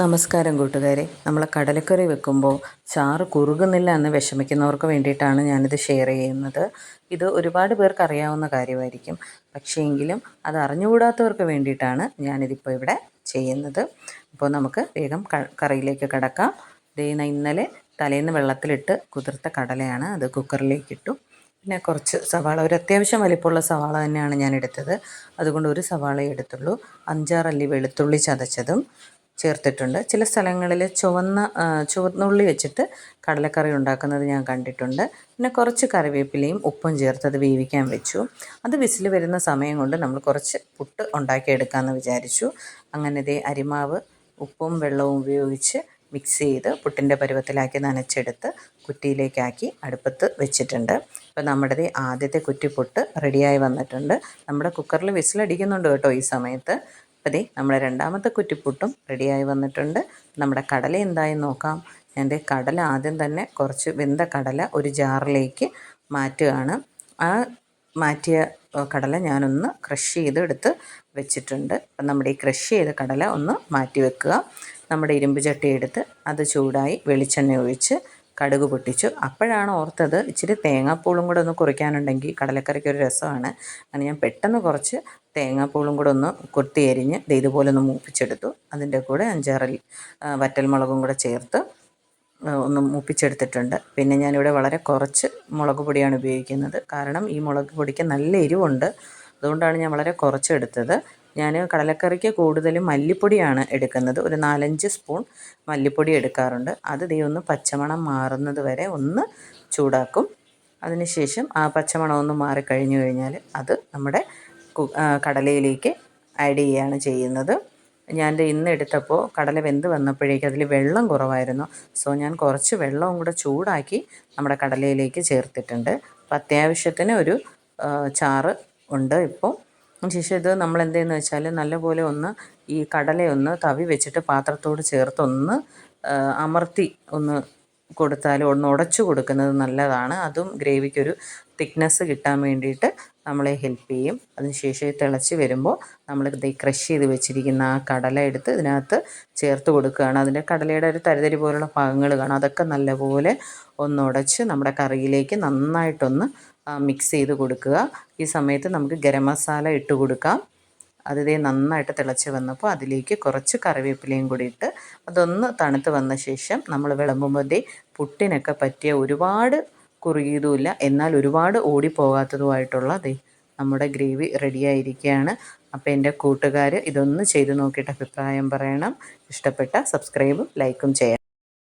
നമസ്കാരം കൂട്ടുകാരെ. നമ്മൾ കടലക്കറി വെക്കുമ്പോൾ ചാറ് കുറുകുന്നില്ല എന്ന് വിഷമിക്കുന്നവർക്ക് വേണ്ടിയിട്ടാണ് ഞാനിത് ഷെയർ ചെയ്യുന്നത്. ഇത് ഒരുപാട് പേർക്ക് അറിയാവുന്ന കാര്യമായിരിക്കും. പക്ഷേ എങ്കിലും അത് അറിഞ്ഞുകൂടാത്തവർക്ക് വേണ്ടിയിട്ടാണ് ഞാനിതിപ്പോൾ ഇവിടെ ചെയ്യുന്നത്. അപ്പോൾ നമുക്ക് വേഗം കറിയിലേക്ക് കിടക്കാം. ദേ ഇന്നലെ തലേന്ന് വെള്ളത്തിലിട്ട് കുതിർത്ത കടലയാണ് അത് കുക്കറിലേക്ക് ഇട്ടു. പിന്നെ കുറച്ച് സവാള ഒരു അത്യാവശ്യം വലിപ്പമുള്ള സവാള തന്നെയാണ് ഞാൻ എടുത്തത്. അതുകൊണ്ട് ഒരു സവാളയെ എടുത്തുള്ളൂ. അഞ്ചാറല്ലി വെളുത്തുള്ളി ചതച്ചതും ചേർത്തിട്ടുണ്ട്. ചില സ്ഥലങ്ങളിൽ ചുവന്ന ചുവന്നുള്ളി വെച്ചിട്ട് കടലക്കറി ഉണ്ടാക്കുന്നത് ഞാൻ കണ്ടിട്ടുണ്ട്. പിന്നെ കുറച്ച് കറിവേപ്പിലയും ഉപ്പും ചേർത്ത് അത് വേവിക്കാൻ വെച്ചു. അത് വിസിൽ വരുന്ന സമയം കൊണ്ട് നമ്മൾ കുറച്ച് പുട്ട് ഉണ്ടാക്കിയെടുക്കാമെന്ന് വിചാരിച്ചു. അങ്ങനെ ഇതേ അരിമാവ് ഉപ്പും വെള്ളവും ഉപയോഗിച്ച് മിക്സ് ചെയ്ത് പുട്ടിന്റെ പരുവത്തിലാക്കി നനച്ചെടുത്ത് കുറ്റിയിലേക്കാക്കി അടുപ്പത്ത് വെച്ചിട്ടുണ്ട്. ഇപ്പോൾ നമ്മുടെ ആദ്യത്തെ കുറ്റി പുട്ട് റെഡിയായി വന്നിട്ടുണ്ട്. നമ്മുടെ കുക്കറിൽ വിസിലടിക്കുന്നുണ്ട് കേട്ടോ ഈ സമയത്ത്. അപ്പോൾ നമ്മുടെ രണ്ടാമത്തെ കുറ്റിപ്പുട്ടും റെഡിയായി വന്നിട്ടുണ്ട്. നമ്മുടെ കടല എന്തായി നോക്കാം. എന്റെ കടല ആദ്യം തന്നെ കുറച്ച് വെന്ത കടല ഒരു ജാറിലേക്ക് മാറ്റുകയാണ്. ആ മാറ്റിയ കടല ഞാനൊന്ന് ക്രഷ് ചെയ്ത് എടുത്ത് വെച്ചിട്ടുണ്ട്. അപ്പം നമ്മുടെ ഈ ക്രഷ് ചെയ്ത കടല ഒന്ന് മാറ്റി വെക്കുക. നമ്മുടെ ഇരുമ്പ് ചട്ടി എടുത്ത് അത് ചൂടായി വെളിച്ചെണ്ണ ഒഴിച്ച് കടുക് പൊട്ടിച്ചു. അപ്പോഴാണ് ഓർത്തത് ഇച്ചിരി തേങ്ങാപ്പൂളും കൂടെ ഒന്ന് കുറയ്ക്കാനുണ്ടെങ്കിൽ കടലക്കറിക്ക് ഒരു രസമാണ്. അങ്ങനെ ഞാൻ പെട്ടെന്ന് കുറച്ച് തേങ്ങാപ്പൂളും കൂടെ ഒന്ന് കൊത്തി അരിഞ്ഞ് ഇതുപോലെ ഒന്ന് മൂപ്പിച്ചെടുത്തു. അതിന്റെ കൂടെ അഞ്ചാറൽ വറ്റൽമുളകും കൂടെ ചേർത്ത് ഒന്ന് മൂപ്പിച്ചെടുത്തിട്ടുണ്ട്. പിന്നെ ഞാനിവിടെ വളരെ കുറച്ച് മുളക് പൊടിയാണ് ഉപയോഗിക്കുന്നത്. കാരണം ഈ മുളക് പൊടിക്ക് നല്ല എരിവുണ്ട്. അതുകൊണ്ടാണ് ഞാൻ വളരെ കുറച്ച് എടുത്തത്. ഞാൻ കടലക്കറിക്ക് കൂടുതലും മല്ലിപ്പൊടിയാണ് എടുക്കുന്നത്. ഒരു നാലഞ്ച് സ്പൂൺ മല്ലിപ്പൊടി എടുക്കാറുണ്ട്. അത് ദേ ഒന്ന് പച്ചമണം മാറുന്നത് വരെ ഒന്ന് ചൂടാക്കും. അതിനുശേഷം ആ പച്ചമണം ഒന്ന് മാറിക്കഴിഞ്ഞു കഴിഞ്ഞാൽ അത് നമ്മുടെ കടലയിലേക്ക് ആഡ് ചെയ്യുകയാണ് ചെയ്യുന്നത്. ഞാൻ ഇന്ന് എടുത്തപ്പോൾ കടല വെന്ത് വന്നപ്പോഴേക്ക് അതിൽ വെള്ളം കുറവായിരുന്നു. സോ ഞാൻ കുറച്ച് വെള്ളവും കൂടെ ചൂടാക്കി നമ്മുടെ കടലയിലേക്ക് ചേർത്തിട്ടുണ്ട്. അപ്പോൾ അത്യാവശ്യത്തിന് ഒരു ചാറ് ഉണ്ട് ഇപ്പോൾ ശേഷം ഇത് നമ്മൾ എന്തെന്ന് വെച്ചാൽ നല്ലപോലെ ഒന്ന് ഈ കടലയൊന്ന് തവി വെച്ചിട്ട് പാത്രത്തോട് ചേർത്തൊന്ന് അമർത്തി ഒന്ന് കൊടുത്താൽ ഒന്ന് ഉടച്ചു കൊടുക്കുന്നത് നല്ലതാണ്. അതും ഗ്രേവിക്കൊരു തിക്നെസ് കിട്ടാൻ വേണ്ടിയിട്ട് നമ്മളെ ഹെൽപ്പ് ചെയ്യും. അതിനുശേഷം തിളച്ച് വരുമ്പോൾ നമ്മൾ ക്രഷ് ചെയ്ത് വെച്ചിരിക്കുന്ന ആ കടല എടുത്ത് ഇതിനകത്ത് ചേർത്ത് കൊടുക്കുകയാണ്. അതിന്റെ കടലയുടെ ഒരു തരിതരി പോലുള്ള ഭാഗങ്ങൾ കാണാം. അതൊക്കെ നല്ലപോലെ ഒന്ന് ഉടച്ച് നമ്മുടെ കറിയിലേക്ക് നന്നായിട്ടൊന്ന് മിക്സ് ചെയ്ത് കൊടുക്കുക. ഈ സമയത്ത് നമുക്ക് ഗരം മസാല ഇട്ട് കൊടുക്കാം. അത് ഇതേ നന്നായിട്ട് തിളച്ച് വന്നപ്പോൾ അതിലേക്ക് കുറച്ച് കറിവേപ്പിലയും കൂടി ഇട്ട് അതൊന്ന് തണുത്ത് വന്ന ശേഷം നമ്മൾ വിളമ്പുമ്പോൾ പുട്ടിനൊക്കെ പറ്റിയ ഒരുപാട് കുറുകിയതുമില്ല. എന്നാൽ ഒരുപാട് ഓടിപ്പോകാത്തതുമായിട്ടുള്ള ദേ നമ്മുടെ ഗ്രേവി റെഡിയായിരിക്കുകയാണ് അപ്പോൾ എന്റെ കൂട്ടുകാർ ഇതൊന്ന് ചെയ്ത് നോക്കിയിട്ട് അഭിപ്രായം പറയണം. ഇഷ്ടപ്പെട്ട സബ്സ്ക്രൈബും ലൈക്കും ചെയ്യണം.